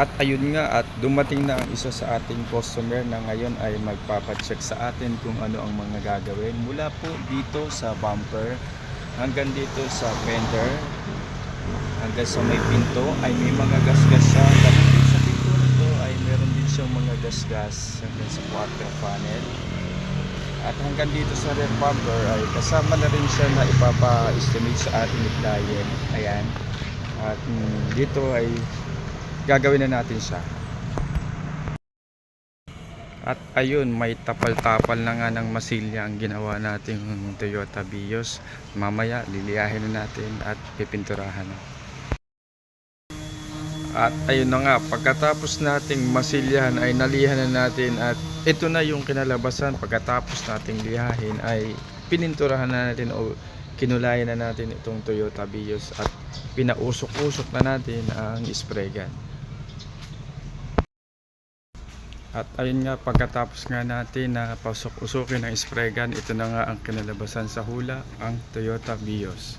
At ayun nga at dumating na ang isa sa ating customer na ngayon ay magpapacheck sa atin kung ano ang mga gagawin. Mula po dito sa bumper hanggang dito sa fender hanggang sa may pinto ay may mga gasgas siya. Din sa pinto nito ay meron din siyang mga gasgas. Hanggang sa quarter panel. At hanggang dito sa rear bumper ay kasama na rin siya na ipapa-estimate sa ating client. Ayan. At mm, dito ay gagawin na natin siya. At ayun, may tapal-tapal na nga ng masilya ang ginawa nating Toyota Vios. Mamaya, liliyahin na natin at pipinturahan na. At ayun na nga, pagkatapos nating masilyahan ay nalihan na natin at ito na yung kinalabasan pagkatapos nating lihahin ay pininturahan na natin o kinulayan na natin itong Toyota Vios at pinausok-usok na natin ang spray gun. At ayun nga, pagkatapos nga natin na pasok-usukin ang spray gun, ito na nga ang kinalabasan sa hula, ang Toyota Vios.